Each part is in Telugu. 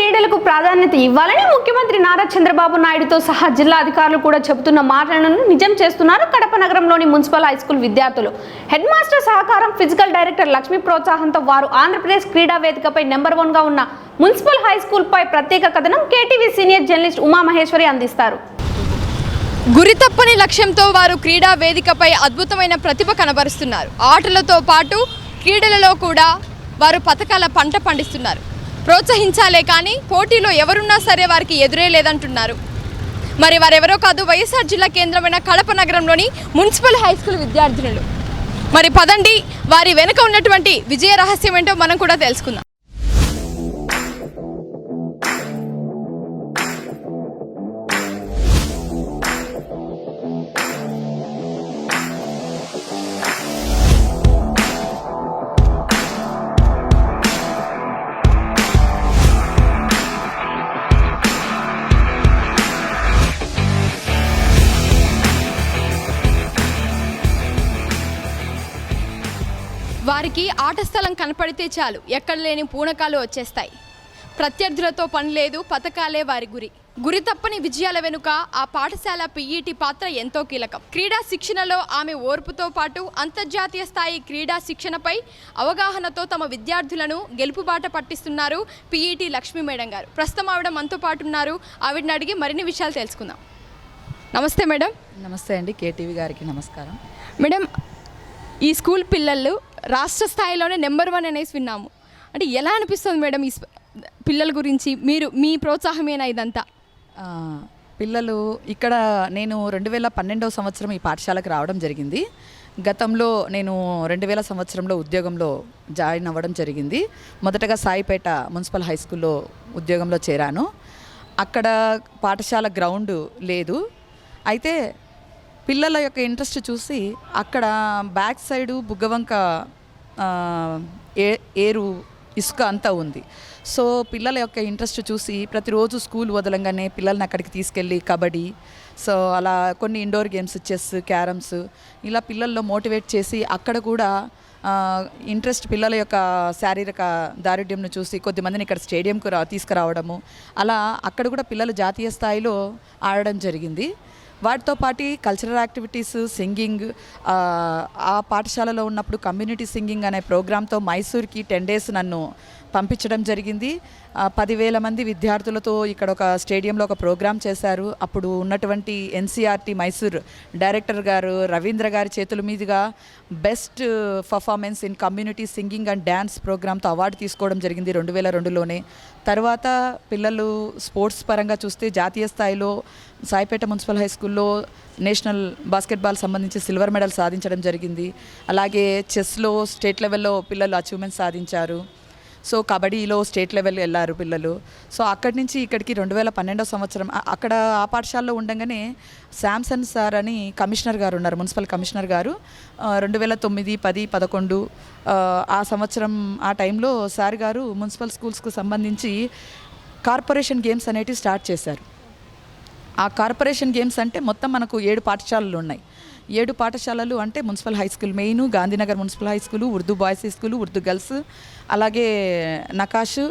క్రీడలకు ప్రాధాన్యత ఇవ్వాలని ముఖ్యమంత్రి నారా చంద్రబాబు నాయుడుతో సహా జిల్లా అధికారులు కూడా చెబుతున్న మాటలను నిజం చేస్తున్నారు కడప నగరంలోని మున్సిపల్ హై స్కూల్ విద్యార్థులు. హెడ్ మాస్టర్ సహకారం ఫిజికల్ డైరెక్టర్ లక్ష్మీ ప్రోత్సాహంతో వారు ఆంధ్రప్రదేశ్ క్రీడా వేదికపై నెంబర్ వన్గా ఉన్న మున్సిపల్ హై స్కూల్ పై ప్రత్యేక కథనం KTV senior journalist Uma Maheshwari అందిస్తారు గురితప్పని లక్ష్యంతో వారు క్రీడా వేదికపై అద్భుతమైన ప్రతిభ కనబరుస్తున్నారు. ఆటలతో పాటు క్రీడలలో కూడా వారు పథకాల పంట పండిస్తున్నారు. ప్రోత్సహించాలే కానీ పోటీలో ఎవరున్నా సరే వారికి ఎదురే లేదంటున్నారు. మరి వారెవరో కాదు వైఎస్ఆర్ జిల్లా కేంద్రమైన కడప నగరంలోని మున్సిపల్ హై స్కూల్ విద్యార్థినులు. మరి పదండి వారి వెనుక ఉన్నటువంటి విజయ రహస్యం ఏంటో మనం కూడా తెలుసుకుందాం. వారికి ఆట స్థలం కనపడితే చాలు. ఎక్కడ లేని పూనకాలు వచ్చేస్తాయి. ప్రత్యర్థులతో పని లేదు పథకాలే వారి గురి. గురి తప్పని విజయాల వెనుక ఆ పాఠశాల పిఈటి పాత్ర ఎంతో కీలకం. క్రీడా శిక్షణలో ఆమె ఓర్పుతో పాటు అంతర్జాతీయ స్థాయి క్రీడా శిక్షణపై అవగాహనతో తమ విద్యార్థులను గెలుపుబాట పట్టిస్తున్నారు పిఈటి లక్ష్మీ మేడం గారు. ప్రస్తుతం ఆవిడ మనతో పాటు ఉన్నారు. ఆవిడని అడిగి మరిన్ని విషయాలు తెలుసుకుందాం. నమస్తే మేడం. నమస్తే అండి. కేటీవీ గారికి నమస్కారం. మేడం ఈ స్కూల్ పిల్లలు రాష్ట్ర స్థాయిలోనే నెంబర్ వన్ అనేసి విన్నాము. అంటే ఎలా అనిపిస్తుంది మేడం ఈ పిల్లల గురించి? మీరు మీ ప్రోత్సాహమేనా ఇదంతా? పిల్లలు ఇక్కడ నేను రెండు వేల పన్నెండవ సంవత్సరం ఈ పాఠశాలకు రావడం జరిగింది. గతంలో నేను రెండు వేల సంవత్సరంలో ఉద్యోగంలో జాయిన్ అవ్వడం జరిగింది. మొదటగా సాయిపేట మున్సిపల్ హై స్కూల్లో ఉద్యోగంలో చేరాను. అక్కడ పాఠశాల గ్రౌండ్ లేదు. అయితే పిల్లల యొక్క ఇంట్రెస్ట్ చూసి అక్కడ బ్యాక్ సైడు బుగ్గవంక ఏ ఏరు ఇసుక అంతా ఉంది. సో పిల్లల యొక్క ఇంట్రెస్ట్ చూసి ప్రతిరోజు స్కూల్ వదలంగానే పిల్లల్ని అక్కడికి తీసుకెళ్ళి కబడ్డీ సో అలా కొన్ని ఇండోర్ గేమ్స్ చెస్ క్యారమ్స్ ఇలా పిల్లల్లో మోటివేట్ చేసి అక్కడ కూడా ఇంట్రెస్ట్ పిల్లల యొక్క శారీరక దారుఢ్యంను చూసి కొద్దిమందిని ఇక్కడ స్టేడియంకు రా తీసుకురావడము అలా అక్కడ కూడా పిల్లలు జాతీయ స్థాయిలో ఆడడం జరిగింది. వాటితో పాటు కల్చరల్ యాక్టివిటీస్ సింగింగ్ ఆ, ఆ పాఠశాలలో ఉన్నప్పుడు కమ్యూనిటీ సింగింగ్ అనే ప్రోగ్రాంతో మైసూర్కి టెన్ డేస్ నన్ను పంపించడం జరిగింది. పదివేల మంది విద్యార్థులతో ఇక్కడ ఒక స్టేడియంలో ఒక ప్రోగ్రాం చేశారు. అప్పుడు ఉన్నటువంటి ఎన్సీఆర్టీ మైసూర్ డైరెక్టర్ గారు రవీంద్ర గారి చేతుల మీదుగా best performance in community singing and dance ప్రోగ్రామ్తో award తీసుకోవడం జరిగింది రెండు వేల రెండులోనే. తర్వాత పిల్లలు స్పోర్ట్స్ పరంగా చూస్తే జాతీయ స్థాయిలో సాయిపేట మున్సిపల్ హై స్కూల్లో నేషనల్ బాస్కెట్బాల్ సంబంధించి సిల్వర్ మెడల్ సాధించడం జరిగింది. అలాగే చెస్లో స్టేట్ లెవెల్లో పిల్లలు అచీవ్మెంట్ సాధించారు. సో కబడ్డీలో స్టేట్ లెవెల్ వెళ్ళారు పిల్లలు. సో అక్కడి నుంచి ఇక్కడికి రెండు వేల పన్నెండవ సంవత్సరం అక్కడ ఆ పాఠశాలలో ఉండగానే శాంసన్ సార్ అని కమిషనర్ గారు ఉన్నారు మున్సిపల్ కమిషనర్ గారు. రెండు వేల తొమ్మిది పది పదకొండు ఆ సంవత్సరం ఆ టైంలో సార్ గారు మున్సిపల్ స్కూల్స్కు సంబంధించి కార్పొరేషన్ గేమ్స్ అనేటివి స్టార్ట్ చేశారు. ఆ కార్పొరేషన్ గేమ్స్ అంటే మొత్తం మనకు ఏడు పాఠశాలలు ఉన్నాయి. ఏడు పాఠశాలలు అంటే municipal high school main Gandhinagar municipal high school Urdu boys high school Urdu girls అలాగే నకాష్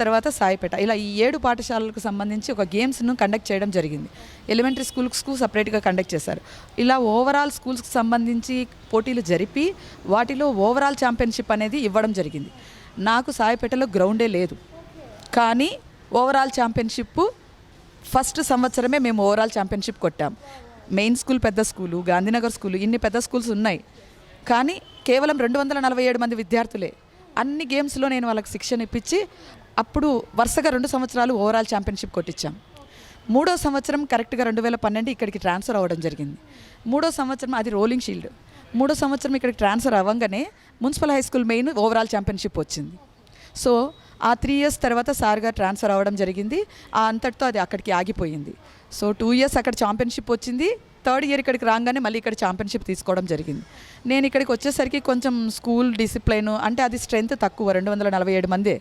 తర్వాత సాయిపేట. ఇలా ఈ ఏడు పాఠశాలలకు సంబంధించి ఒక గేమ్స్ను కండక్ట్ చేయడం జరిగింది. ఎలిమెంటరీ స్కూల్స్కు సపరేట్గా కండక్ట్ చేశారు. ఇలా ఓవరాల్ స్కూల్స్కి సంబంధించి పోటీలు జరిపి వాటిలో ఓవరాల్ ఛాంపియన్షిప్ అనేది ఇవ్వడం జరిగింది. నాకు సాయిపేటలో గ్రౌండే లేదు. కానీ ఓవరాల్ ఛాంపియన్షిప్ ఫస్ట్ సంవత్సరమే మేము ఓవరాల్ ఛాంపియన్షిప్ కొట్టాం. మెయిన్ స్కూల్ పెద్ద స్కూలు గాంధీనగర్ స్కూలు ఇన్ని పెద్ద స్కూల్స్ ఉన్నాయి. కానీ కేవలం రెండు వందల నలభై ఏడు మంది విద్యార్థులే. అన్ని గేమ్స్లో నేను వాళ్ళకి శిక్షణ ఇప్పించి అప్పుడు వరుసగా రెండు సంవత్సరాలు ఓవరాల్ ఛాంపియన్షిప్ కొట్టించాం. మూడో సంవత్సరం కరెక్ట్గా రెండు వేల పన్నెండు ఇక్కడికి ట్రాన్స్ఫర్ అవ్వడం జరిగింది. మూడో సంవత్సరం అది రోలింగ్ షీల్డ్. మూడో సంవత్సరం ఇక్కడికి ట్రాన్స్ఫర్ అవ్వగానే municipal high school main overall championship వచ్చింది. సో ఆ త్రీ ఇయర్స్ తర్వాత సార్గా ట్రాన్స్ఫర్ అవ్వడం జరిగింది. ఆ అంతటితో అది అక్కడికి ఆగిపోయింది. సో టూ ఇయర్స్ అక్కడ ఛాంపియన్షిప్ వచ్చింది. థర్డ్ ఇయర్ ఇక్కడికి రాగానే మళ్ళీ ఇక్కడ ఛాంపియన్షిప్ తీసుకోవడం జరిగింది. నేను ఇక్కడికి వచ్చేసరికి కొంచెం స్కూల్ డిసిప్లైన్ అంటే అది స్ట్రెంత్ తక్కువ రెండు వందల నలభై ఏడు మందే.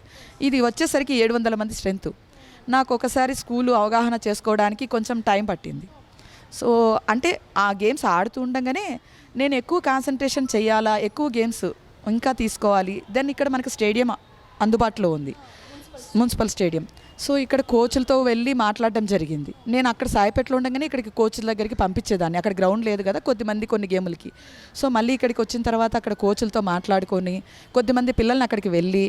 ఇది వచ్చేసరికి ఏడు వందల మంది స్ట్రెంత్ నాకు ఒకసారి స్కూలు అవగాహన చేసుకోవడానికి కొంచెం టైం పట్టింది. సో అంటే ఆ గేమ్స్ ఆడుతూ ఉండగానే నేను ఎక్కువ కాన్సన్ట్రేషన్ చేయాలా ఎక్కువ గేమ్స్ ఇంకా తీసుకోవాలి. దెన్ ఇక్కడ మనకు స్టేడియం అందుబాటులో ఉంది. Municipal stadium. సో ఇక్కడ కోచ్లతో వెళ్ళి మాట్లాడడం జరిగింది. నేను అక్కడ సాయిపేటలో ఉండగానే ఇక్కడికి కోచ్ల దగ్గరికి పంపించేదాన్ని. అక్కడ గ్రౌండ్ లేదు కదా కొద్దిమంది కొన్ని గేములకి. సో మళ్ళీ ఇక్కడికి వచ్చిన తర్వాత అక్కడ కోచ్లతో మాట్లాడుకొని కొద్దిమంది పిల్లల్ని అక్కడికి వెళ్ళి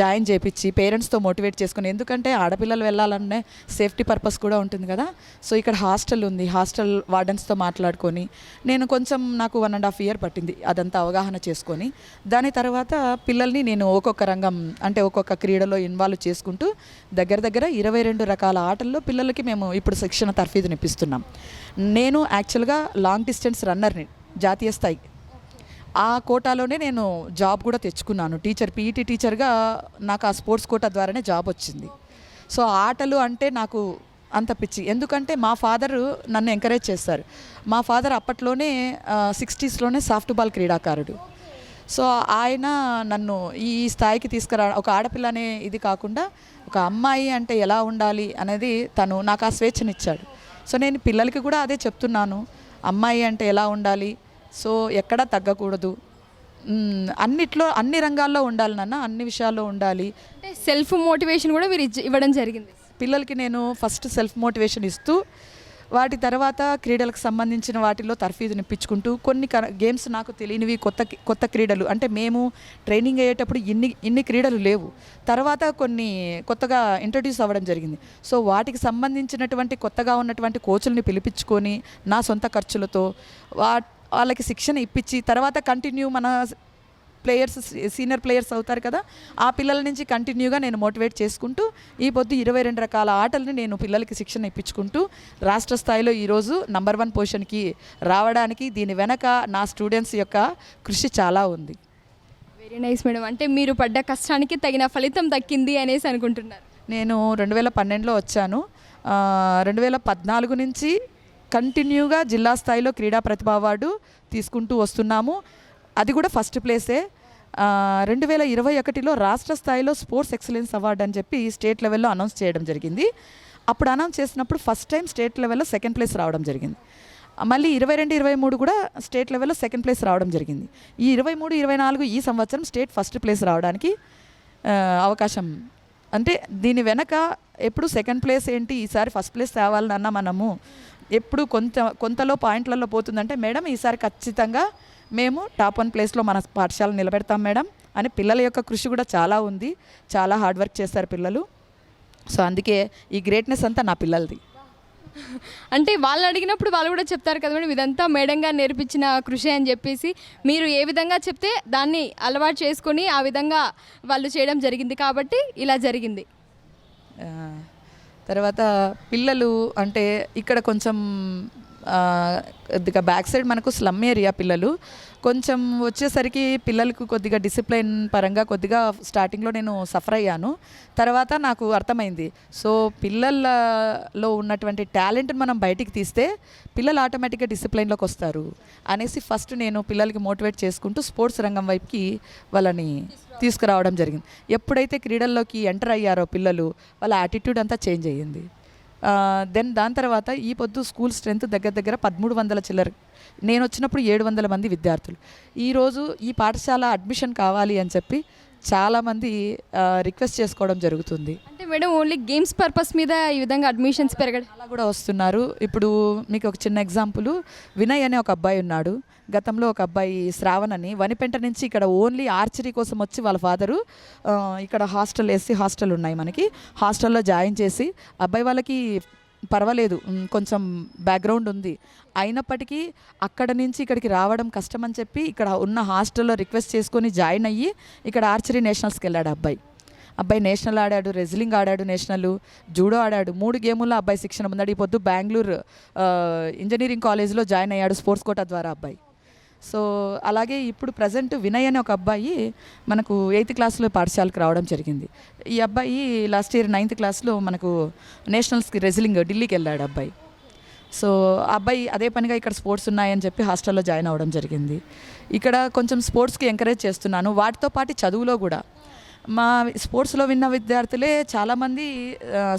జాయిన్ చేపించి పేరెంట్స్తో మోటివేట్ చేసుకుని ఎందుకంటే ఆడపిల్లలు వెళ్ళాలనే సేఫ్టీ పర్పస్ కూడా ఉంటుంది కదా. సో ఇక్కడ హాస్టల్ ఉంది. హాస్టల్ వార్డెన్స్తో మాట్లాడుకొని నేను కొంచెం నాకు వన్ అండ్ హాఫ్ ఇయర్ పట్టింది అదంతా అవగాహన చేసుకొని. దాని తర్వాత పిల్లల్ని నేను ఒక్కొక్క రంగం అంటే ఒక్కొక్క క్రీడలో ఇన్వాల్వ్ చేసుకుంటూ దగ్గర దగ్గర దగ్గర ఇరవై రెండు రకాల ఆటల్లో పిల్లలకి మేము ఇప్పుడు శిక్షణ తర్ఫీదునిపిస్తున్నాం నేను యాక్చువల్గా లాంగ్ డిస్టెన్స్ రన్నర్ని జాతీయ స్థాయి. ఆ కోటాలోనే నేను జాబ్ కూడా తెచ్చుకున్నాను. టీచర్ పీఈటీ టీచర్గా నాకు ఆ స్పోర్ట్స్ కోటా ద్వారానే జాబ్ వచ్చింది. సో ఆటలు అంటే నాకు అంత పిచ్చి. ఎందుకంటే మా ఫాదర్ నన్ను ఎంకరేజ్ చేస్తారు. మా ఫాదర్ అప్పట్లోనే సిక్స్టీస్లోనే సాఫ్ట్బాల్ క్రీడాకారుడు. సో ఆయన నన్ను ఈ స్థాయికి తీసుకురా ఒక ఆడపిల్ల అనే ఇది కాకుండా ఒక అమ్మాయి అంటే ఎలా ఉండాలి అనేది తను నాకు ఆ స్వేచ్ఛనిచ్చాడు. సో నేను పిల్లలకి కూడా అదే చెప్తున్నాను. అమ్మాయి అంటే ఎలా ఉండాలి? సో ఎక్కడా తగ్గకూడదు. అన్నిట్లో అన్ని రంగాల్లో ఉండాలి నాన్న అన్ని విషయాల్లో ఉండాలి. సెల్ఫ్ మోటివేషన్ కూడా మీరు ఇవ్వడం జరిగింది. పిల్లలకి నేను ఫస్ట్ సెల్ఫ్ మోటివేషన్ ఇస్తూ వాటి తర్వాత క్రీడలకు సంబంధించిన వాటిలో తర్ఫీదుని ఇప్పించుకుంటూ కొన్ని గేమ్స్ నాకు తెలియనివి కొత్త కొత్త క్రీడలు. అంటే మేము ట్రైనింగ్ అయ్యేటప్పుడు ఇన్ని ఇన్ని క్రీడలు లేవు. తర్వాత కొన్ని కొత్తగా ఇంట్రడ్యూస్ అవ్వడం జరిగింది. సో వాటికి సంబంధించినటువంటి కొత్తగా ఉన్నటువంటి కోచుల్ని పిలిపించుకొని నా సొంత ఖర్చులతో వా వాళ్ళకి శిక్షణ ఇప్పించి తర్వాత కంటిన్యూ మన ప్లేయర్స్ సీనియర్ ప్లేయర్స్ అవుతారు కదా ఆ పిల్లల నుంచి కంటిన్యూగా నేను మోటివేట్ చేసుకుంటూ ఈ పొద్దు ఇరవై రెండు రకాల ఆటల్ని నేను పిల్లలకి శిక్షణ ఇప్పించుకుంటూ రాష్ట్ర స్థాయిలో ఈరోజు నంబర్ వన్ పొజిషన్కి రావడానికి దీని వెనక నా స్టూడెంట్స్ యొక్క కృషి చాలా ఉంది. వెరీ నైస్ మేడం అంటే మీరు పడ్డ కష్టానికి తగిన ఫలితం దక్కింది అనేసి అనుకుంటున్నారు. నేను రెండు వేల పన్నెండులో వచ్చాను. రెండు వేల పద్నాలుగు నుంచి కంటిన్యూగా జిల్లా స్థాయిలో క్రీడా ప్రతిభ అవార్డు తీసుకుంటూ వస్తున్నాము. అది కూడా ఫస్ట్ ప్లేసే రెండు వేల ఇరవై ఒకటిలో రాష్ట్ర స్థాయిలో స్పోర్ట్స్ ఎక్సలెన్స్ అవార్డు అని చెప్పి స్టేట్ లెవెల్లో అనౌన్స్ చేయడం జరిగింది. అప్పుడు అనౌన్స్ చేసినప్పుడు ఫస్ట్ టైం స్టేట్ లెవెల్లో సెకండ్ ప్లేస్ రావడం జరిగింది. మళ్ళీ ఇరవై రెండు ఇరవై మూడు కూడా స్టేట్ లెవెల్లో సెకండ్ ప్లేస్ రావడం జరిగింది. ఈ ఇరవై మూడు ఇరవై నాలుగు ఈ సంవత్సరం స్టేట్ ఫస్ట్ ప్లేస్ రావడానికి అవకాశం. అంటే దీని వెనక ఎప్పుడు సెకండ్ ప్లేస్ ఏంటి ఈసారి ఫస్ట్ ప్లేస్ తేవాలన్నా మనము ఎప్పుడు కొంత కొంతలో పాయింట్లలో పోతుందంటే మేడం ఈసారి ఖచ్చితంగా మేము టాప్ వన్ ప్లేస్లో మన పాఠశాల నిలబెడతాం మేడం అని పిల్లల యొక్క కృషి కూడా చాలా ఉంది. చాలా హార్డ్ వర్క్ చేస్తారు పిల్లలు. సో అందుకే ఈ గ్రేట్నెస్ అంతా నా పిల్లలది. అంటే వాళ్ళని అడిగినప్పుడు వాళ్ళు కూడా చెప్తారు కదా మేడం ఇదంతా మేడం గారు నేర్పించిన కృషి అని చెప్పేసి మీరు ఏ విధంగా చెప్తే దాన్ని అలవాటు చేసుకొని ఆ విధంగా వాళ్ళు చేయడం జరిగింది కాబట్టి ఇలా జరిగింది. తర్వాత పిల్లలు అంటే ఇక్కడ కొంచెం కొద్దిగా బ్యాక్ సైడ్ మనకు స్లమ్ ఏరియా పిల్లలు. కొంచెం వచ్చేసరికి పిల్లలకు కొద్దిగా డిసిప్లైన్ పరంగా కొద్దిగా స్టార్టింగ్లో నేను సఫర్ అయ్యాను. తర్వాత నాకు అర్థమైంది. సో పిల్లలలో ఉన్నటువంటి టాలెంట్ని మనం బయటికి తీస్తే పిల్లలు ఆటోమేటిక్గా డిసిప్లైన్లోకి వస్తారు అనేసి ఫస్ట్ నేను పిల్లలకి మోటివేట్ చేసుకుంటూ స్పోర్ట్స్ రంగం వైపుకి వాళ్ళని తీసుకురావడం జరిగింది. ఎప్పుడైతే క్రీడల్లోకి ఎంటర్ అయ్యారో పిల్లలు వాళ్ళ యాటిట్యూడ్ అంతా చేంజ్ అయ్యింది. దెన్ దాని తర్వాత ఈ పొద్దు స్కూల్ స్ట్రెంత్ దగ్గర దగ్గర పదమూడు వందల చిల్లర. నేను వచ్చినప్పుడు ఏడు వందల మంది విద్యార్థులు. ఈరోజు ఈ పాఠశాల అడ్మిషన్ కావాలి అని చెప్పి చాలామంది రిక్వెస్ట్ చేసుకోవడం జరుగుతుంది. మేడం ఓన్లీ గేమ్స్ పర్పస్ మీద ఈ విధంగా అడ్మిషన్స్ పెరగడం. అలా కూడా వస్తున్నారు. ఇప్పుడు మీకు ఒక చిన్న ఎగ్జాంపుల్ వినయ్ అనే ఒక అబ్బాయి ఉన్నాడు. గతంలో ఒక అబ్బాయి శ్రావణ్ అని. వనిపెంట నుంచి ఇక్కడ ఓన్లీ ఆర్చరీ కోసం వచ్చి వాళ్ళ ఫాదరు ఇక్కడ హాస్టల్ వేసి హాస్టల్ ఉన్నాయి మనకి. హాస్టల్లో జాయిన్ చేసి అబ్బాయి వాళ్ళకి పర్వాలేదు. కొంచెం బ్యాక్గ్రౌండ్ ఉంది. అయినప్పటికీ అక్కడ నుంచి ఇక్కడికి రావడం కష్టం అని చెప్పి ఇక్కడ ఉన్న హాస్టల్లో రిక్వెస్ట్ చేసుకొని జాయిన్ అయ్యి ఇక్కడ ఆర్చరీ నేషనల్స్కి వెళ్ళాడు అబ్బాయి. అబ్బాయి నేషనల్ ఆడాడు రెజ్లింగ్ ఆడాడు నేషనల్ జూడో ఆడాడు. మూడు గేముల్లో అబ్బాయి శిక్షణ పొందాడు ఈ పొద్దు బెంగళూరు ఇంజనీరింగ్ కాలేజ్లో జాయిన్ అయ్యాడు స్పోర్ట్స్ కోటా ద్వారా అబ్బాయి. సో అలాగే ఇప్పుడు ప్రజెంట్ వినయ్ అనే ఒక అబ్బాయి మనకు ఎయిత్ క్లాస్లో పాఠశాలకు రావడం జరిగింది. ఈ అబ్బాయి లాస్ట్ ఇయర్ నైన్త్ క్లాస్లో మనకు నేషనల్స్కి రెజ్లింగ్ ఢిల్లీకి వెళ్ళాడు అబ్బాయి. సో అబ్బాయి అదే పనిగా ఇక్కడ స్పోర్ట్స్ ఉన్నాయని చెప్పి హాస్టల్లో జాయిన్ అవ్వడం జరిగింది. ఇక్కడ కొంచెం స్పోర్ట్స్కి ఎంకరేజ్ చేస్తున్నాను. వాటితో పాటు చదువులో కూడా మా స్పోర్ట్స్లో విన్న విద్యార్థులే చాలామంది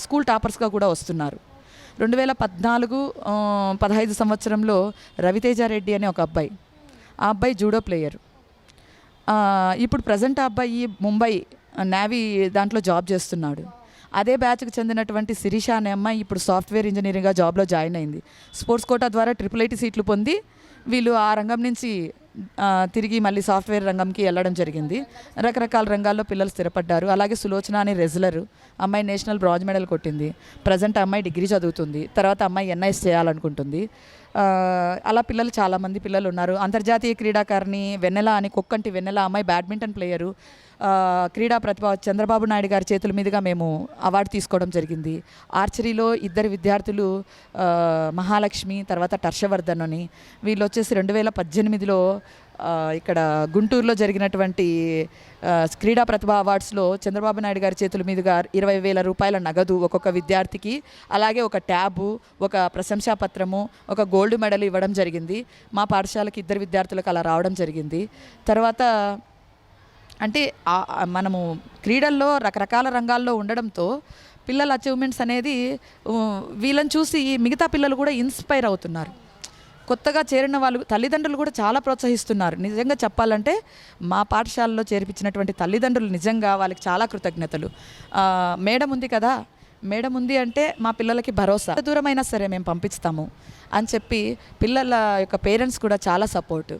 స్కూల్ టాపర్స్గా కూడా వస్తున్నారు. రెండు వేల పద్నాలుగు పదహైదు సంవత్సరంలో రవితేజారెడ్డి అనే ఒక అబ్బాయి. ఆ అబ్బాయి జూడో ప్లేయర్. ఇప్పుడు ప్రజెంట్ ఆ అబ్బాయి ముంబై నేవీ దాంట్లో జాబ్ చేస్తున్నాడు. అదే బ్యాచ్కి చెందినటువంటి శిరీష అనే అమ్మాయి ఇప్పుడు సాఫ్ట్వేర్ ఇంజనీరింగ్గా జాబ్లో జాయిన్ అయింది. స్పోర్ట్స్ కోటా ద్వారా ట్రిపుల్ ఐటీ సీట్లు పొంది వీళ్ళు ఆ రంగం నుంచి తిరిగి మళ్ళీ సాఫ్ట్వేర్ రంగంకి వెళ్ళడం జరిగింది. రకరకాల రంగాల్లో పిల్లలు స్థిరపడ్డారు. అలాగే సులోచన అనే రెజ్లరు అమ్మాయి నేషనల్ బ్రాంజ్ మెడల్ కొట్టింది. ప్రజెంట్ అమ్మాయి డిగ్రీ చదువుతుంది. తర్వాత అమ్మాయి ఎన్ఐఎస్ చేయాలనుకుంటుంది. అలా పిల్లలు చాలామంది పిల్లలు ఉన్నారు అంతర్జాతీయ క్రీడాకారిణి వెన్నెల అని కుక్కంటి వెన్నెల అమ్మాయి బ్యాడ్మింటన్ ప్లేయరు. క్రీడా ప్రతిభ చంద్రబాబు నాయుడు గారి చేతుల మీదుగా మేము అవార్డు తీసుకోవడం జరిగింది. ఆర్చరీలో ఇద్దరు విద్యార్థులు మహాలక్ష్మి తర్వాత టర్షవర్ధన్ అని. వీళ్ళు వచ్చేసి రెండు వేల పద్దెనిమిదిలో ఇక్కడ గుంటూరులో జరిగినటువంటి క్రీడా ప్రతిభ అవార్డ్స్లో చంద్రబాబు నాయుడు గారి చేతుల మీదుగా ఇరవై వేల రూపాయల నగదు ఒక్కొక్క విద్యార్థికి అలాగే ఒక ట్యాబు ఒక ప్రశంసా పత్రము ఒక గోల్డ్ మెడల్ ఇవ్వడం జరిగింది. మా పాఠశాలకి ఇద్దరు విద్యార్థులకు అలా రావడం జరిగింది. తర్వాత అంటే మనము క్రీడల్లో రకరకాల రంగాల్లో ఉండడంతో పిల్లల అచీవ్మెంట్స్ అనేది వీళ్ళని చూసి మిగతా పిల్లలు కూడా ఇన్స్పైర్ అవుతున్నారు. కొత్తగా చేరిన వాళ్ళు తల్లిదండ్రులు కూడా చాలా ప్రోత్సహిస్తున్నారు. నిజంగా చెప్పాలంటే మా పాఠశాలలో చేర్పించినటువంటి తల్లిదండ్రులు నిజంగా వాళ్ళకి చాలా కృతజ్ఞతలు. మేడం ఉంది కదా మేడం ఉంది అంటే మా పిల్లలకి భరోసా. దూరమైనా సరే మేము పంపిస్తాము అని చెప్పి పిల్లల యొక్క పేరెంట్స్ కూడా చాలా సపోర్ట్.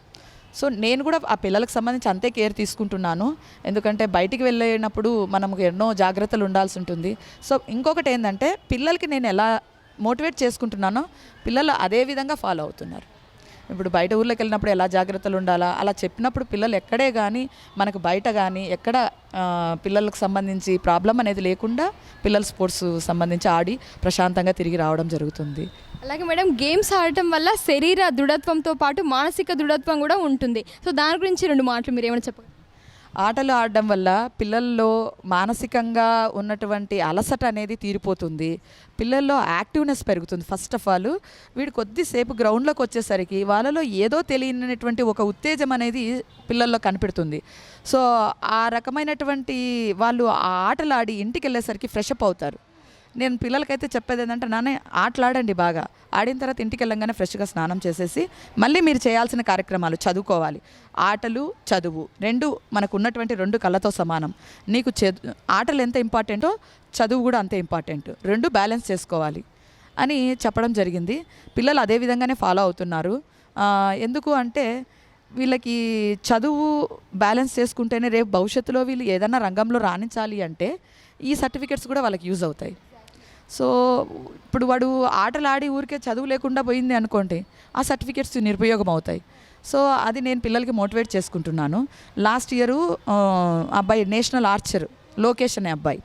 సో నేను కూడా ఆ పిల్లలకు సంబంధించి అంతే కేర్ తీసుకుంటున్నాను. ఎందుకంటే బయటికి వెళ్ళినప్పుడు మనకు ఎన్నో జాగ్రత్తలు ఉండాల్సి ఉంటుంది. సో ఇంకొకటి ఏంటంటే పిల్లలకి నేను ఎలా మోటివేట్ చేసుకుంటున్నానో పిల్లలు అదే విధంగా ఫాలో అవుతున్నారు. ఇప్పుడు బయట ఊర్లోకి వెళ్ళినప్పుడు ఎలా జాగ్రత్తలు ఉండాలా? అలా చెప్పినప్పుడు పిల్లలు ఎక్కడే కానీ మనకు బయట కానీ ఎక్కడ పిల్లలకు సంబంధించి ప్రాబ్లం అనేది లేకుండా పిల్లలు స్పోర్ట్స్ సంబంధించి ఆడి ప్రశాంతంగా తిరిగి రావడం జరుగుతుంది. అలాగే మేడం గేమ్స్ ఆడటం వల్ల శరీర దృఢత్వంతో పాటు మానసిక దృఢత్వం కూడా ఉంటుంది. సో దాని గురించి రెండు మాటలు మీరు ఏమైనా చెప్పండి ఆటలు ఆడడం వల్ల పిల్లల్లో మానసికంగా ఉన్నటువంటి అలసట అనేది తీరిపోతుంది. పిల్లల్లో యాక్టివ్నెస్ పెరుగుతుంది ఫస్ట్ ఆఫ్ ఆల్. వీడు కొద్దిసేపు గ్రౌండ్లోకి వచ్చేసరికి వాళ్ళలో ఏదో తెలియనటువంటి ఒక ఉత్తేజం అనేది పిల్లల్లో కనిపెడుతుంది. సో ఆ రకమైనటువంటి వాళ్ళు ఆ ఆటలు ఆడి ఇంటికి వెళ్ళేసరికి ఫ్రెష్ అప్ అవుతారు. నేను పిల్లలకైతే చెప్పేది ఏంటంటే నాన్న ఆటలాడండి బాగా. ఆడిన తర్వాత ఇంటికి వెళ్ళంగానే ఫ్రెష్గా స్నానం చేసేసి మళ్ళీ మీరు చేయాల్సిన కార్యక్రమాలు చదువుకోవాలి. ఆటలు చదువు రెండు మనకు ఉన్నటువంటి రెండు కళ్ళతో సమానం. నీకు చదు ఆటలు ఎంత ఇంపార్టెంటో చదువు కూడా అంతే ఇంపార్టెంట్. రెండు బ్యాలెన్స్ చేసుకోవాలి అని చెప్పడం జరిగింది. పిల్లలు అదే విధంగానే ఫాలో అవుతున్నారు. ఎందుకు అంటే వీళ్ళకి చదువు బ్యాలెన్స్ చేసుకుంటేనే రేపు భవిష్యత్తులో వీళ్ళు ఏదైనా రంగంలో రాణించాలి అంటే ఈ సర్టిఫికెట్స్ కూడా వాళ్ళకి యూజ్ అవుతాయి. సో ఇప్పుడు వాడు ఆటలు ఆడి ఊరికే చదువు లేకుండా పోయింది అనుకోండి ఆ సర్టిఫికెట్స్ నిరుపయోగం అవుతాయి సో అది నేను పిల్లలకి మోటివేట్ చేసుకుంటున్నాను. లాస్ట్ ఇయరు అబ్బాయి నేషనల్ ఆర్చర్ లోకేష్ అనే అబ్బాయి.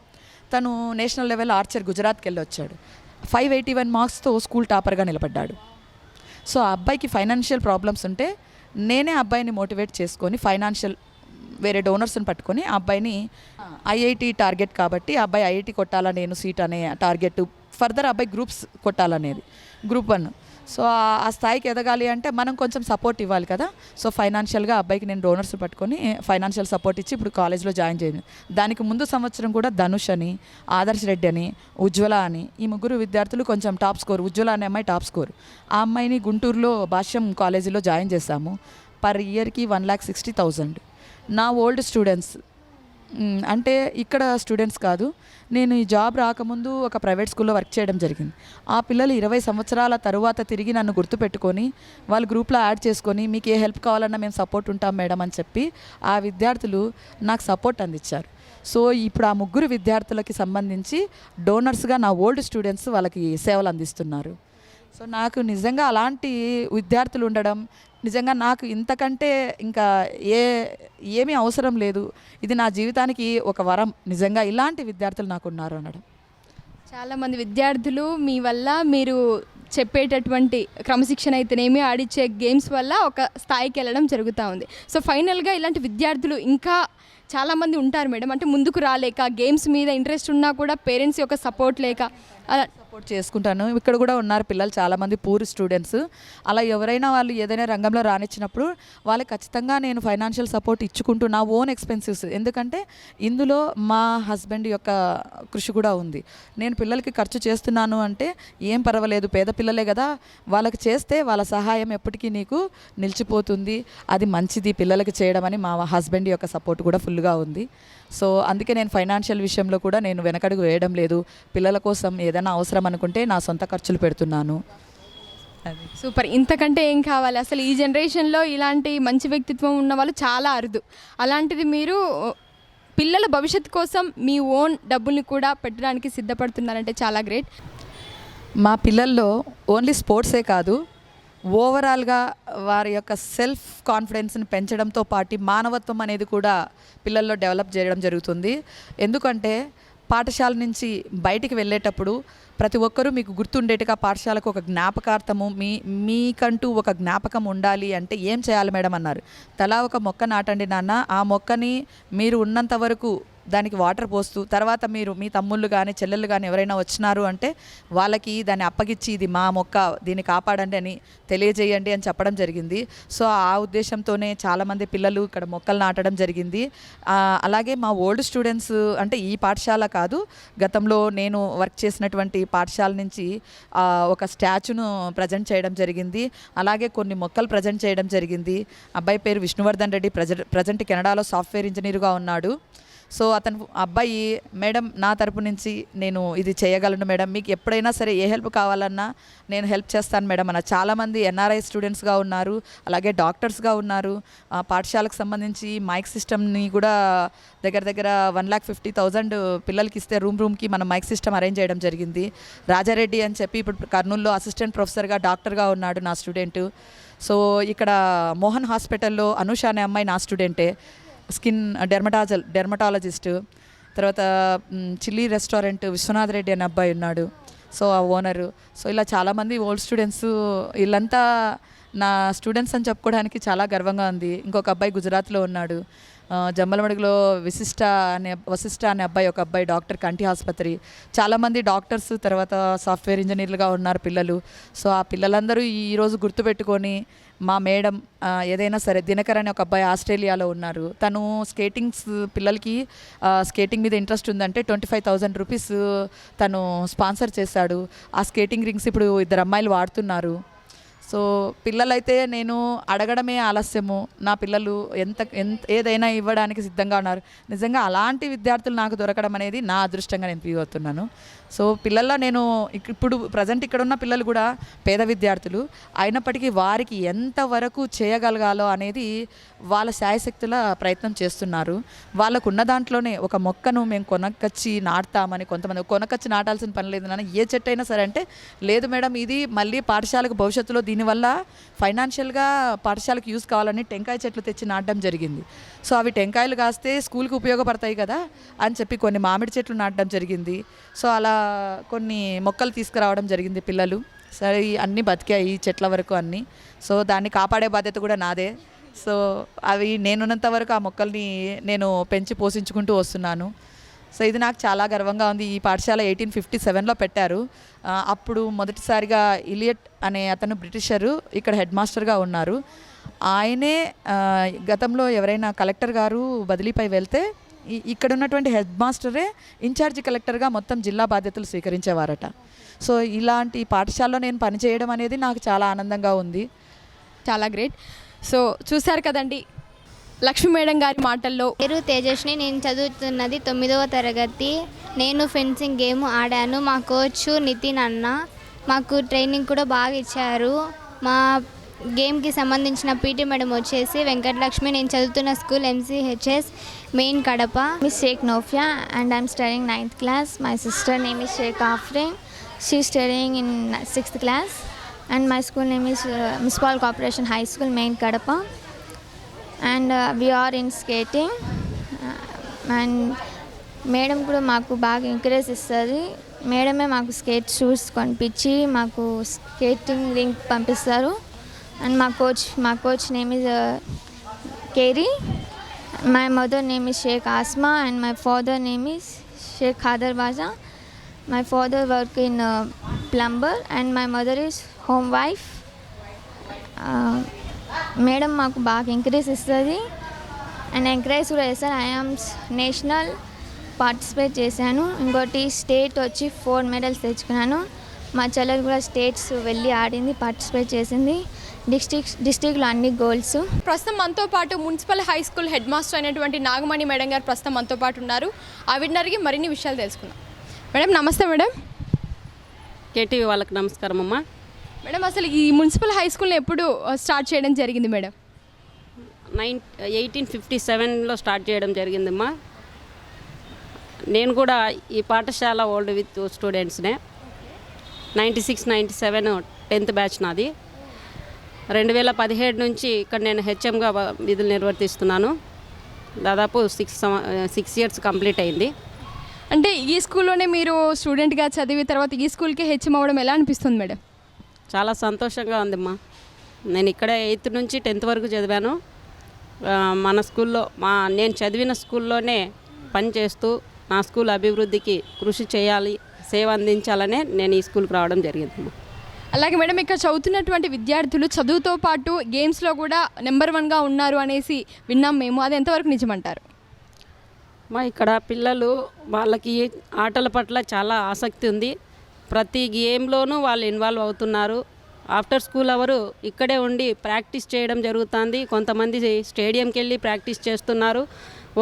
తను నేషనల్ లెవెల్ ఆర్చర్ గుజరాత్కి వెళ్ళి వచ్చాడు ఫైవ్ ఎయిటీ వన్ మార్క్స్తో స్కూల్ టాపర్గా నిలబడ్డాడు. సో ఆ అబ్బాయికి ఫైనాన్షియల్ ప్రాబ్లమ్స్ ఉంటే నేనే అబ్బాయిని మోటివేట్ చేసుకొని ఫైనాన్షియల్ వేరే డోనర్స్ని పట్టుకొని ఆ అబ్బాయిని ఐఐటి టార్గెట్ కాబట్టి ఆ అబ్బాయి ఐఐటి కొట్టాలా నేను సీట్ అనే టార్గెట్. ఫర్దర్ అబ్బాయి గ్రూప్స్ కొట్టాలనేది. Group one. సో ఆ- స్థాయికి ఎదగాలి అంటే మనం కొంచెం సపోర్ట్ ఇవ్వాలి కదా. సో ఫైనాన్షియల్గా అబ్బాయికి నేను డోనర్స్ పట్టుకొని ఫైనాన్షియల్ సపోర్ట్ ఇచ్చి ఇప్పుడు కాలేజ్లో జాయిన్ చేయండి. దానికి ముందు సంవత్సరం కూడా ధనుష్ అని ఆదర్శ్ రెడ్డి అని ఉజ్వల అని ఈ ముగ్గురు విద్యార్థులు కొంచెం టాప్ స్కోర్. ఉజ్వల అనే అమ్మాయి టాప్ స్కోర్. ఆ అమ్మాయిని గుంటూరులో భాష్యం కాలేజీలో జాయిన్ చేశాము. పర్ ఇయర్కి వన్ ల్యాక్ సిక్స్టీ థౌజండ్. నా ఓల్డ్ స్టూడెంట్స్. అంటే ఇక్కడ స్టూడెంట్స్ కాదు. నేను ఈ జాబ్ రాకముందు ఒక ప్రైవేట్ స్కూల్లో వర్క్ చేయడం జరిగింది. ఆ పిల్లలు ఇరవై సంవత్సరాల తరువాత తిరిగి నన్ను గుర్తుపెట్టుకొని వాళ్ళు గ్రూప్లో యాడ్ చేసుకొని మీకు ఏ హెల్ప్ కావాలన్నా మేము సపోర్ట్ ఉంటాం మేడం అని చెప్పి ఆ విద్యార్థులు నాకు సపోర్ట్ అందించారు. సో ఇప్పుడు ఆ ముగ్గురు విద్యార్థులకి సంబంధించి డోనర్స్గా నా ఓల్డ్ స్టూడెంట్స్ వాళ్ళకి సేవలు అందిస్తున్నారు. సో నాకు నిజంగా అలాంటి విద్యార్థులు ఉండడం నిజంగా నాకు ఇంతకంటే ఇంకా ఏ ఏమీ అవసరం లేదు. ఇది నా జీవితానికి ఒక వరం. నిజంగా ఇలాంటి విద్యార్థులు నాకు ఉన్నారు అన్నాడు చాలామంది విద్యార్థులు మీ వల్ల మీరు చెప్పేటటువంటి క్రమశిక్షణ అయితేనేమి ఆడిచ్చే గేమ్స్ వల్ల ఒక స్థాయికి వెళ్ళడం జరుగుతూ ఉంది. సో ఫైనల్గా ఇలాంటి విద్యార్థులు ఇంకా చాలామంది ఉంటారు మేడం. అంటే ముందుకు రాలేక గేమ్స్ మీద ఇంట్రెస్ట్ ఉన్నా కూడా పేరెంట్స్ యొక్క సపోర్ట్ లేక అలా సపోర్ట్ చేసుకుంటాను. ఇక్కడ కూడా ఉన్నారు పిల్లలు చాలామంది పూర్ స్టూడెంట్స్ అలా ఎవరైనా వాళ్ళు ఏదైనా రంగంలో రానిచ్చినప్పుడు వాళ్ళకి ఖచ్చితంగా నేను ఫైనాన్షియల్ సపోర్ట్ ఇచ్చుకుంటూ నా ఓన్ ఎక్స్పెన్సెస్ ఎందుకంటే ఇందులో మా హస్బెండ్ యొక్క కృషి కూడా ఉంది. నేను పిల్లలకి ఖర్చు చేస్తున్నాను అంటే ఏం పర్వాలేదు పేద పిల్లలే కదా. వాళ్ళకి చేస్తే వాళ్ళ సహాయం ఎప్పటికీ నీకు నిలిచిపోతుంది. అది మంచిది పిల్లలకి చేయడం అని మా హస్బెండ్ యొక్క సపోర్ట్ కూడా ఫుల్గా ఉంది. సో అందుకే నేను ఫైనాన్షియల్ విషయంలో కూడా నేను వెనకడుగు వేయడం లేదు. పిల్లల కోసం ఏదైనా అవసరం అనుకుంటే నా సొంత ఖర్చులు పెడుతున్నాను. అది. సూపర్. ఇంతకంటే ఏం కావాలి? అసలు ఈ జనరేషన్లో ఇలాంటి మంచి వ్యక్తిత్వం ఉన్న వాళ్ళు చాలా అరుదు. అలాంటిది మీరు పిల్లల భవిష్యత్తు కోసం మీ ఓన్ డబ్బుల్ని కూడా పెట్టడానికి సిద్ధపడుతున్నారంటే చాలా గ్రేట్. మా పిల్లల్లో ఓన్లీ స్పోర్ట్సే కాదు ఓవరాల్గా వారి యొక్క సెల్ఫ్ కాన్ఫిడెన్స్ని పెంచడంతో పాటు మానవత్వం అనేది కూడా పిల్లల్లో డెవలప్ చేయడం జరుగుతుంది. ఎందుకంటే పాఠశాల నుంచి బయటికి వెళ్ళేటప్పుడు ప్రతి ఒక్కరూ మీకు గుర్తుండేట్టుగా పాఠశాలకు ఒక జ్ఞాపకార్థము మీ మీకంటూ ఒక జ్ఞాపకం ఉండాలి అంటే ఏం చేయాలి మేడం అన్నారు. తలా ఒక మొక్క నాటండి నాన్న ఆ మొక్కని మీరు ఉన్నంత వరకు దానికి వాటర్ పోస్తూ తర్వాత మీరు మీ తమ్ముళ్ళు కానీ చెల్లెళ్ళు కానీ ఎవరైనా వచ్చినారు అంటే వాళ్ళకి దాన్ని అప్పగిచ్చి ఇది మా మొక్క దీన్ని కాపాడండి అని తెలియజేయండి అని చెప్పడం జరిగింది. సో ఆ ఉద్దేశంతోనే చాలామంది పిల్లలు ఇక్కడ మొక్కలు నాటడం జరిగింది. అలాగే మా ఓల్డ్ స్టూడెంట్స్ అంటే ఈ పాఠశాల కాదు గతంలో నేను వర్క్ చేసినటువంటి పాఠశాల నుంచి ఒక స్టాచ్యూను ప్రజెంట్ చేయడం జరిగింది. అలాగే కొన్ని మొక్కలు ప్రజెంట్ చేయడం జరిగింది. అబ్బాయి పేరు విష్ణువర్ధన్ రెడ్డి. ప్రజెంట్ కెనడాలో సాఫ్ట్వేర్ ఇంజనీర్గా ఉన్నాడు. సో అతను అబ్బాయి మేడం నా తరపు నుంచి నేను ఇది చేయగలను మేడం. మీకు ఎప్పుడైనా సరే ఏ హెల్ప్ కావాలన్నా నేను హెల్ప్ చేస్తాను మేడం అన్న. చాలామంది ఎన్ఆర్ఐ స్టూడెంట్స్గా ఉన్నారు అలాగే డాక్టర్స్గా ఉన్నారు. పాఠశాలకు సంబంధించి మైక్ సిస్టమ్ని కూడా దగ్గర దగ్గర వన్ ల్యాక్ ఫిఫ్టీ థౌజండ్ పిల్లలకి ఇస్తే రూమ్ రూమ్కి మనం మైక్ సిస్టమ్ అరేంజ్ చేయడం జరిగింది. రాజారెడ్డి అని చెప్పి ఇప్పుడు కర్నూలులో అసిస్టెంట్ ప్రొఫెసర్గా డాక్టర్గా ఉన్నాడు నా స్టూడెంట్ సో ఇక్కడ మోహన్ హాస్పిటల్లో అనూష అనే అమ్మాయి నా స్టూడెంటే స్కిన్ డెర్మటాజల్ డెర్మటాలజిస్ట్ తర్వాత చిల్లీ రెస్టారెంట్ విశ్వనాథ్ రెడ్డి అనే అబ్బాయి ఉన్నాడు. సో ఆ ఓనరు. సో ఇలా చాలామంది ఓల్డ్ స్టూడెంట్స్ వీళ్ళంతా నా స్టూడెంట్స్ అని చెప్పుకోవడానికి చాలా గర్వంగా ఉంది. ఇంకొక అబ్బాయి గుజరాత్లో ఉన్నాడు. జమ్మలమడుగులో విశిష్ట అనే వశిష్ట అనే అబ్బాయి ఒక అబ్బాయి డాక్టర్ కంటి ఆసుపత్రి. చాలామంది డాక్టర్స్ తర్వాత సాఫ్ట్వేర్ ఇంజనీర్లుగా ఉన్నారు పిల్లలు. సో ఆ పిల్లలందరూ ఈరోజు గుర్తుపెట్టుకొని మా మేడం ఏదైనా సరే దినకర్ అనే ఒక అబ్బాయి ఆస్ట్రేలియాలో ఉన్నారు. తను స్కేటింగ్స్ పిల్లలకి స్కేటింగ్ మీద ఇంట్రెస్ట్ ఉందంటే ట్వంటీ ఫైవ్ థౌజండ్ రూపీస్ తను స్పాన్సర్ చేశాడు. ఆ స్కేటింగ్ రింగ్స్ ఇప్పుడు ఇద్దరు అమ్మాయిలు వాడుతున్నారు. సో పిల్లలైతే నేను అడగడమే ఆలస్యము. నా పిల్లలు ఎంత ఎంత ఏదైనా ఇవ్వడానికి సిద్ధంగా ఉన్నారు. నిజంగా అలాంటి విద్యార్థులు నాకు దొరకడం అనేది నా అదృష్టంగా నేను ఫీల్ అవుతున్నాను. సో పిల్లల్లో నేను ఇప్పుడు ప్రజెంట్ ఇక్కడ ఉన్న పిల్లలు కూడా పేద విద్యార్థులు అయినప్పటికీ వారికి ఎంతవరకు చేయగలగాలో అనేది వాళ్ళ శాయశక్తుల ప్రయత్నం చేస్తున్నారు. వాళ్ళకు ఉన్న దాంట్లోనే ఒక మొక్కను మేము కొనకొచ్చి నాటుతామని కొంతమంది కొనకొచ్చి నాటాల్సిన పని లేదు నాన్న ఏ చెట్టు అయినా సరే అంటే లేదు మేడం ఇది మళ్ళీ పాఠశాలకు భవిష్యత్తులో దీనివల్ల ఫైనాన్షియల్గా పాఠశాలకు యూస్ కావాలని టెంకాయ చెట్లు తెచ్చి నాటడం జరిగింది. సో అవి టెంకాయలు కాస్తే స్కూల్కి ఉపయోగపడతాయి కదా అని చెప్పి కొన్ని మామిడి చెట్లు నాటడం జరిగింది. సో అలా కొన్ని మొక్కలు తీసుకురావడం జరిగింది పిల్లలు. సరే అన్నీ బతికాయి ఈ చెట్ల వరకు అన్నీ. సో దాన్ని కాపాడే బాధ్యత కూడా నాదే. సో అవి నేనున్నంత వరకు ఆ మొక్కల్ని నేను పెంచి పోషించుకుంటూ వస్తున్నాను. సో ఇది నాకు చాలా గర్వంగా ఉంది. ఈ పాఠశాల ఎయిటీన్ ఫిఫ్టీ సెవెన్లో పెట్టారు. అప్పుడు మొదటిసారిగా ఇలియట్ అనే అతను బ్రిటిషరు ఇక్కడ హెడ్ మాస్టర్గా ఉన్నారు. ఆయనే గతంలో ఎవరైనా కలెక్టర్ గారు బదిలీపై వెళ్తే ఇక్కడ ఉన్నటువంటి హెడ్ మాస్టరే ఇన్ఛార్జి కలెక్టర్గా మొత్తం జిల్లా బాధ్యతలు స్వీకరించేవారట. సో ఇలాంటి పాఠశాలలో నేను పనిచేయడం అనేది నాకు చాలా ఆనందంగా ఉంది. చాలా గ్రేట్. సో చూశారు కదండి లక్ష్మీ మేడం గారి మాటల్లో. పేరు తేజస్ని నేను చదువుతున్నది తొమ్మిదవ తరగతి. నేను ఫెన్సింగ్ గేమ్ ఆడాను. మా కోచ్ నితిన్ అన్న మాకు ట్రైనింగ్ కూడా బాగా ఇచ్చారు. మా గేమ్కి సంబంధించిన పీటీ మేడం వచ్చేసి వెంకటలక్ష్మి. నేను చదువుతున్న school MCHS main Kadapa miss Sheikh Nofia and I'm studying ninth class my sister name is Sheikh Afreen she studying in sixth class and my school name is municipal corporation high school main Kadapa. And we are in skating and madam కూడా మాకు బాగా ఎంకరేజ్ ఇస్తుంది మేడమే మాకు స్కేట్ షూస్ కొనిపించి మాకు స్కేటింగ్ లింక్ పంపిస్తారు. అండ్ మా కోచ్ మా coach name is Kerry My mother name is Sheikh Asma and my father name is Sheikh Khadar Baza. My father work in uh, plumber and my mother is home wife. Madam మాకు బాగా ఎంకరేజ్ ఇస్తుంది అండ్ ఎంకరేజ్ కూడా చేస్తారు ఐఆమ్ నేషనల్ పార్టిసిపేట్ చేశాను ఇంకోటి స్టేట్ వచ్చి ఫోర్ మెడల్స్ తెచ్చుకున్నాను మా చెల్లెలు కూడా స్టేట్స్ వెళ్ళి ఆడింది పార్టిసిపేట్ చేసింది డిస్ట్రిక్ట్ డిస్ట్రిక్ట్లో అన్ని గోల్స్. ప్రస్తుతం మనతో పాటు municipal high school head master అయినటువంటి నాగమణి మేడం గారు ప్రస్తుతం మనతో పాటు ఉన్నారు. ఆవిడని అడిగి మరిన్ని విషయాలు తెలుసుకుందాం. మేడం నమస్తే మేడం. కేటీవీ వాళ్ళకి నమస్కారం అమ్మా. మేడం అసలు ఈ మున్సిపల్ హై స్కూల్ని ఎప్పుడు స్టార్ట్ చేయడం జరిగింది మేడం? నైన్ ఎయిటీన్ ఫిఫ్టీ సెవెన్లో స్టార్ట్ చేయడం జరిగిందమ్మా నేను కూడా ఈ పాఠశాల old with స్టూడెంట్స్నే. Ninety six ninety seven tenth batch నాది. రెండు వేల పదిహేడు నుంచి ఇక్కడ నేను హెచ్ఎంగా విధులు నిర్వర్తిస్తున్నాను. దాదాపు సిక్స్ సిక్స్ ఇయర్స్ కంప్లీట్ అయింది. అంటే ఈ స్కూల్లోనే మీరు స్టూడెంట్గా చదివి తర్వాత ఈ స్కూల్కి హెచ్ఎం అవ్వడం ఎలా అనిపిస్తుంది మేడం? చాలా సంతోషంగా ఉందమ్మా. నేను ఇక్కడే ఎయిత్ నుంచి టెన్త్ వరకు చదివాను. మన స్కూల్లో మా నేను చదివిన స్కూల్లోనే పనిచేస్తూ నా స్కూల్ అభివృద్ధికి కృషి చేయాలి సేవ అందించాలనే నేను ఈ స్కూల్కి రావడం జరిగిందమ్మా. అలాగే మేడం ఇక్కడ చదువుతున్నటువంటి విద్యార్థులు చదువుతో పాటు గేమ్స్లో కూడా నెంబర్ వన్గా ఉన్నారు అనేసి విన్నాం మేము. అది ఎంతవరకు నిజమంటారు? మా ఇక్కడ పిల్లలు వాళ్ళకి ఆటల పట్ల చాలా ఆసక్తి ఉంది. ప్రతి గేమ్లోనూ వాళ్ళు ఇన్వాల్వ్ అవుతున్నారు. ఆఫ్టర్ స్కూల్ అవరు ఇక్కడే ఉండి ప్రాక్టీస్ చేయడం జరుగుతుంది. కొంతమంది స్టేడియంకి వెళ్ళి ప్రాక్టీస్ చేస్తున్నారు.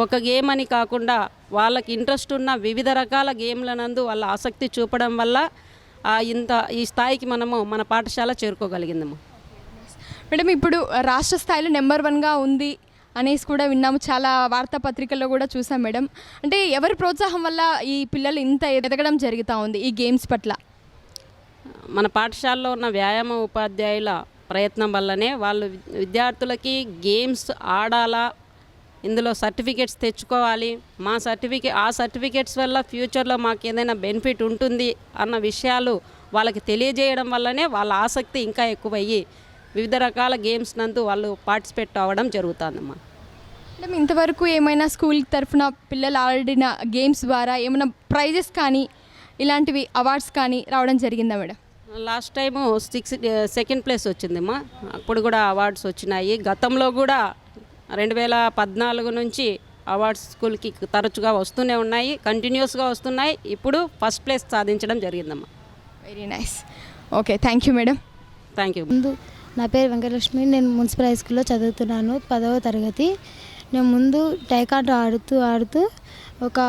ఒక గేమ్ అని కాకుండా వాళ్ళకి ఇంట్రెస్ట్ ఉన్న వివిధ రకాల గేమ్ల నందు వాళ్ళ ఆసక్తి చూపడం వల్ల ఇంత ఈ స్థాయికి మనము మన పాఠశాల చేరుకోగలిగిందమ్మా. మేడం ఇప్పుడు రాష్ట్ర స్థాయిలో నెంబర్ వన్గా ఉంది అనేసి కూడా విన్నాము. చాలా వార్తాపత్రికల్లో కూడా చూసాం మేడం అంటే ఎవరి ప్రోత్సాహం వల్ల ఈ పిల్లలు ఇంత ఎదగడం జరుగుతూ ఉంది ఈ గేమ్స్ పట్ల? మన పాఠశాలలో ఉన్న వ్యాయామ ఉపాధ్యాయుల ప్రయత్నం వల్లనే వాళ్ళు విద్- విద్యార్థులకి గేమ్స్ ఆడాలా ఇందులో సర్టిఫికేట్స్ తెచ్చుకోవాలి. మా సర్టిఫికేట్ ఆ సర్టిఫికేట్స్ వల్ల ఫ్యూచర్లో మాకు ఏదైనా బెనిఫిట్ ఉంటుంది అన్న విషయాలు వాళ్ళకి తెలియజేయడం వల్లనే వాళ్ళ ఆసక్తి ఇంకా ఎక్కువయ్యి వివిధ రకాల గేమ్స్ నందు వాళ్ళు పార్టిసిపేట్ అవ్వడం జరుగుతుందమ్మా. మేడం ఇంతవరకు ఏమైనా స్కూల్ తరఫున పిల్లలు ఆడిన గేమ్స్ ద్వారా ఏమైనా ప్రైజెస్ కానీ ఇలాంటివి అవార్డ్స్ కానీ రావడం జరిగిందా madam? Last time six second place వచ్చిందమ్మా. అప్పుడు కూడా అవార్డ్స్ వచ్చినాయి. గతంలో కూడా రెండు వేల పద్నాలుగు నుంచి అవార్డ్స్ స్కూల్కి తరచుగా వస్తూనే ఉన్నాయి కంటిన్యూస్గా వస్తున్నాయి. ఇప్పుడు ఫస్ట్ ప్లేస్ సాధించడం జరిగిందమ్మా. Very nice okay thank you madam thank you ముందు నా పేరు వెంకటలక్ష్మి నేను మున్సిపల్ హై స్కూల్లో చదువుతున్నాను పదవ తరగతి. నేను ముందు టైకాండో ఆడుతూ ఆడుతూ ఒక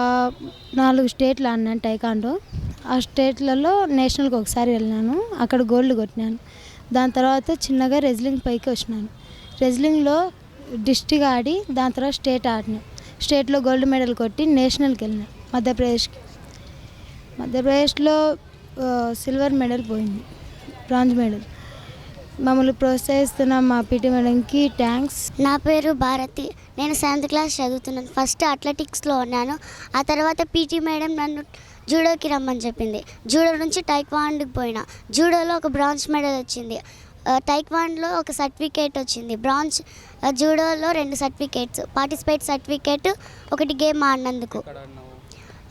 నాలుగు స్టేట్లు ఆడినాను టైకాండో ఆ స్టేట్లలో నేషనల్కి ఒకసారి వెళ్ళినాను అక్కడ గోల్డ్ కొట్టినాను. దాని తర్వాత చిన్నగా రెజ్లింగ్ పైకి వచ్చినాను. రెజ్లింగ్లో డిస్టిక్ ఆడి దాని తర్వాత స్టేట్ ఆడినా. స్టేట్లో గోల్డ్ మెడల్ కొట్టి నేషనల్కి వెళ్ళిన మధ్యప్రదేశ్కి. మధ్యప్రదేశ్లో సిల్వర్ మెడల్ పోయింది బ్రాంజ్ మెడల్. మమ్మల్ని ప్రోత్సహిస్తున్న మా పీటీ మేడంకి థ్యాంక్స్. నా పేరు భారతి. నేను సెవెంత్ క్లాస్ చదువుతున్నాను. ఫస్ట్ అథ్లెటిక్స్లో ఉన్నాను. ఆ తర్వాత పీటీ మేడం నన్ను జూడోకి రమ్మని చెప్పింది. జూడో నుంచి టైక్వాండ్కి పోయినా. జూడోలో ఒక బ్రాంజ్ మెడల్ వచ్చింది. టైక్వాండ్లో ఒక సర్టిఫికేట్ వచ్చింది. బ్రాంజ్ జూడోలో రెండు సర్టిఫికేట్స్. పార్టిసిపేట్ సర్టిఫికేట్ ఒకటి గేమ్ ఆడినందుకు.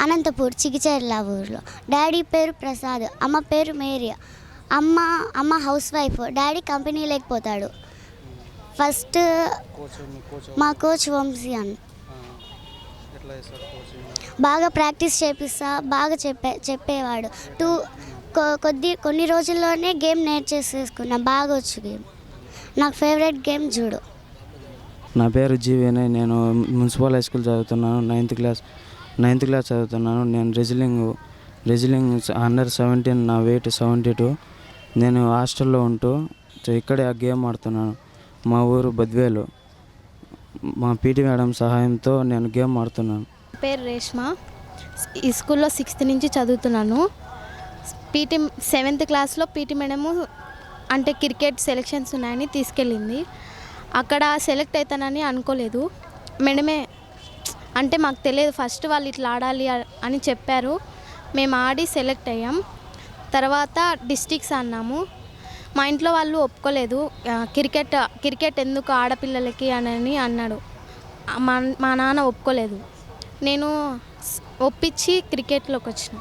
అనంతపూర్ చిగిచేర్ల ఊర్లో. డాడీ పేరు ప్రసాద్ అమ్మ పేరు మేరీ అమ్మ అమ్మ హౌస్ వైఫ్. డాడీ కంపెనీ లేకపోతాడు. ఫస్ట్ మా కోచ్ వంశీ అన్న బాగా ప్రాక్టీస్ చేపిస్తా బాగా చెప్పే చెప్పేవాడు. టూ కొద్ది కొన్ని రోజుల్లోనే గేమ్ నేర్చేసేసుకున్నా బాగా వచ్చు గేమ్. నాకు ఫేవరెట్ గేమ్ జూడో. నా పేరు జీ వినయ్ నేను మున్సిపల్ హై స్కూల్ చదువుతున్నాను. నైన్త్ క్లాస్ నైన్త్ క్లాస్ చదువుతున్నాను. నేను రెజ్లింగ్ రెజ్లింగ్ అండర్ సెవెంటీన్ నా వెయిట్ సెవెంటీ టూ. నేను హాస్టల్లో ఉంటూ ఇక్కడే ఆ గేమ్ ఆడుతున్నాను. మా ఊరు బద్వేలు. మా పీటీ మేడం సహాయంతో నేను గేమ్ ఆడుతున్నాను. పేరు రేష్మ. ఈ స్కూల్లో సిక్స్త్ నుంచి చదువుతున్నాను. పీటీ సెవెంత్ క్లాస్లో పీటీ మేడము అంటే క్రికెట్ సెలెక్షన్స్ ఉన్నాయని తీసుకెళ్ళింది. అక్కడ సెలెక్ట్ అవుతానని అనుకోలేదు. మేడమే అంటే మాకు తెలియదు ఫస్ట్ వాళ్ళు ఇట్లా ఆడాలి అని చెప్పారు. మేము ఆడి సెలెక్ట్ అయ్యాం. తర్వాత డిస్టిక్స్ అన్నాము. మా ఇంట్లో వాళ్ళు ఒప్పుకోలేదు. క్రికెట్ క్రికెట్ ఎందుకు ఆడపిల్లలకి అని అన్నాడు. మా మా నాన్న ఒప్పుకోలేదు. నేను ఒప్పించి క్రికెట్లోకి వచ్చిన.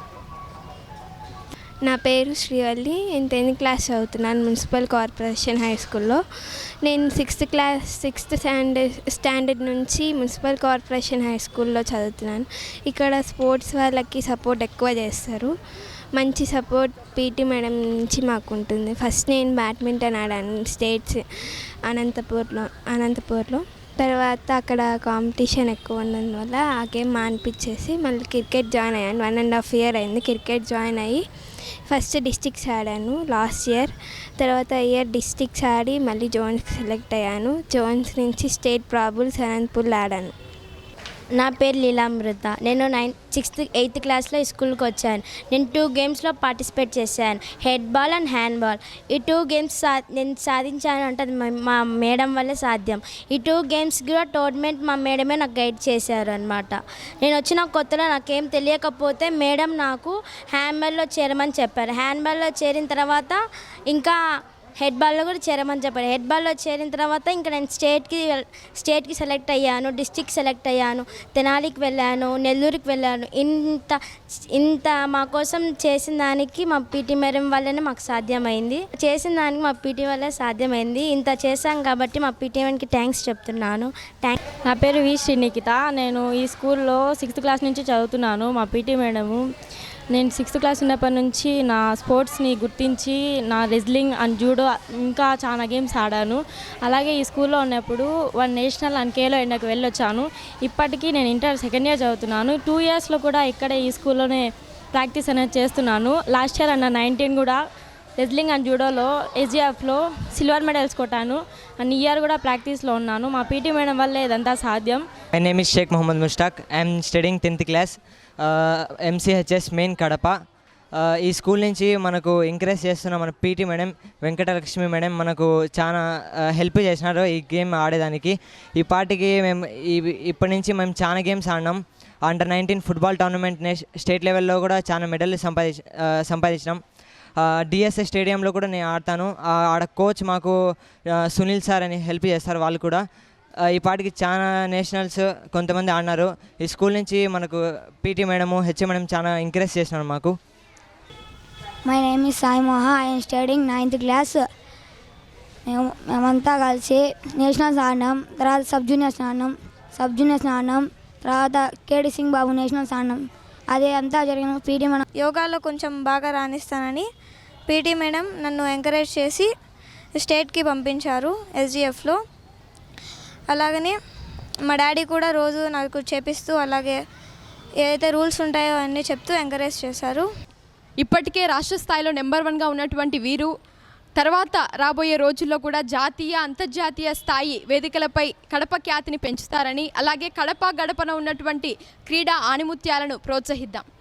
నా పేరు శ్రీవల్లి. నేను టెన్త్ క్లాస్ చదువుతున్నాను మున్సిపల్ కార్పొరేషన్ హై స్కూల్లో. నేను sixth class sixth standard standard నుంచి మున్సిపల్ కార్పొరేషన్ హై స్కూల్లో చదువుతున్నాను. ఇక్కడ స్పోర్ట్స్ వాళ్ళకి సపోర్ట్ ఎక్కువ చేస్తారు. మంచి సపోర్ట్ పీటీ మేడం నుంచి మాకు ఉంటుంది ఫస్ట్ నేను బ్యాడ్మింటన్ ఆడాను స్టేట్స్ అనంతపూర్లో అనంతపూర్లో. తర్వాత అక్కడ కాంపిటీషన్ ఎక్కువ ఉండడం వల్ల ఆ గేమ్ మానిపించేసి మళ్ళీ క్రికెట్ జాయిన్ అయ్యాను. వన్ అండ్ హాఫ్ ఇయర్ అయింది క్రికెట్ జాయిన్ అయ్యి ఫస్ట్ డిస్టిక్స్ ఆడాను లాస్ట్ ఇయర్. తర్వాత ఇయర్ డిస్టిక్స్ ఆడి మళ్ళీ జోన్స్ సెలెక్ట్ అయ్యాను. జోన్స్ నుంచి స్టేట్ ప్రాబుల్స్ అనంతపూర్లో ఆడాను. నా పేరు లీలామృత. నేను నైన్ సిక్స్త్ ఎయిత్ క్లాస్లో స్కూల్కి వచ్చాను. నేను టూ గేమ్స్లో పార్టిసిపేట్ చేశాను. Head ball and hand ball. ఈ టూ గేమ్స్ సా నేను సాధించాను అంటే అది మా- మేడం వల్లే సాధ్యం. ఈ టూ గేమ్స్ కూడా టోర్నమెంట్ మా మేడమే నాకు గైడ్ చేశారు అనమాట నేను వచ్చిన కొత్తలో నాకేం తెలియకపోతే మేడం నాకు హ్యాండ్బాల్లో చేరమని చెప్పారు. హ్యాండ్బాల్లో చేరిన తర్వాత ఇంకా హెడ్ బాల్లో కూడా చేరమని చెప్పారు హెడ్ బాల్లో చేరిన తర్వాత ఇంకా నేను స్టేట్కి స్టేట్కి సెలెక్ట్ అయ్యాను డిస్టిక్ సెలెక్ట్ అయ్యాను తెనాలికి వెళ్ళాను నెల్లూరుకి వెళ్ళాను. ఇంత ఇంత మా కోసం చేసిన దానికి మా పీటీ మేడం వల్లనే మాకు సాధ్యమైంది. చేసిన దానికి మా పీటీ వల్లే సాధ్యమైంది. ఇంత చేశాం కాబట్టి మా పీటీ మేడంకి థ్యాంక్స్ చెప్తున్నాను. థ్యాంక్ నా పేరు వి శ్రీనికిత. నేను ఈ స్కూల్లో సిక్స్త్ క్లాస్ నుంచి చదువుతున్నాను. మా పీటీ మేడము నేను సిక్స్త్ క్లాస్ ఉన్నప్పటి నుంచి నా స్పోర్ట్స్ని గుర్తించి నా రెజ్లింగ్ అండ్ జూడో ఇంకా చాలా గేమ్స్ ఆడాను. అలాగే ఈ స్కూల్లో ఉన్నప్పుడు వన్ నేషనల్ అండ్ కేలో ఎండకు వెళ్ళొచ్చాను. ఇప్పటికీ నేను ఇంటర్ సెకండ్ ఇయర్ చదువుతున్నాను. టూ ఇయర్స్లో కూడా ఇక్కడే ఈ స్కూల్లోనే ప్రాక్టీస్ అనేది చేస్తున్నాను. లాస్ట్ ఇయర్ అన్న నైన్టీన్ కూడా రెజ్లింగ్ అండ్ జూడోలో ఎస్జిఎఫ్లో సిల్వర్ మెడల్స్ కొట్టాను. అండ్ ఇయర్ కూడా ప్రాక్టీస్లో ఉన్నాను. మా పీటీ మేడం వల్లే ఇదంతా సాధ్యం. My name is Shaikh Mohammed Mushtaq I'm studying tenth class MCHS main Kadapa. ఈ స్కూల్ నుంచి మనకు ఎంకరేజ్ చేస్తున్న మన పీటీ మేడం వెంకటలక్ష్మి మేడం మనకు చాలా హెల్ప్ చేసినారు ఈ గేమ్ ఆడేదానికి. ఈ పార్టీకి మేము ఇప్పటి నుంచి మేము చాలా గేమ్స్ ఆడినాం. అండర్ నైన్టీన్ ఫుట్బాల్ టోర్నమెంట్ నే స్టేట్ లెవెల్లో కూడా చాలా మెడల్ సంపాదించ సంపాదించినాం. డిఎస్ఎస్ స్టేడియంలో కూడా నేను ఆడతాను. ఆడ కోచ్ మాకు సునీల్ సార్ అని హెల్ప్ చేస్తారు వాళ్ళు కూడా. ఈ పాటికి చాలా నేషనల్స్ కొంతమంది ఆడినారు. ఈ స్కూల్ నుంచి మనకు పీటీ మేడము హెచ్ఎం మేడం చాలా ఎంకరేజ్ చేసినారు మాకు. My name is Sai Moha I'm studying ninth class మేము మేమంతా కలిసి నేషనల్స్ ఆడినాం. తర్వాత సబ్ జూనియర్స్ ఆడినాం. సబ్ జూనియర్స్ ఆడినాం. తర్వాత కేడి సింగ్ బాబు నేషనల్స్ ఆడినాం. అదే అంతా జరిగిన పీటీ మనం యోగాలో కొంచెం బాగా రాణిస్తానని పీటీ మేడం నన్ను ఎంకరేజ్ చేసి స్టేట్కి పంపించారు ఎస్జిఎఫ్లో అలాగనే మా డాడీ కూడా రోజు నాకు చేపిస్తూ అలాగే ఏదైతే రూల్స్ ఉంటాయో అన్నీ చెప్తూ ఎంకరేజ్ చేశారు. ఇప్పటికే రాష్ట్ర స్థాయిలో నెంబర్ వన్గా ఉన్నటువంటి వీరు తర్వాత రాబోయే రోజుల్లో కూడా జాతీయ అంతర్జాతీయ స్థాయి వేదికలపై కడప ఖ్యాతిని పెంచుతారని అలాగే కడప గడపన ఉన్నటువంటి క్రీడా ఆణిముత్యాలను ప్రోత్సహిద్దాం.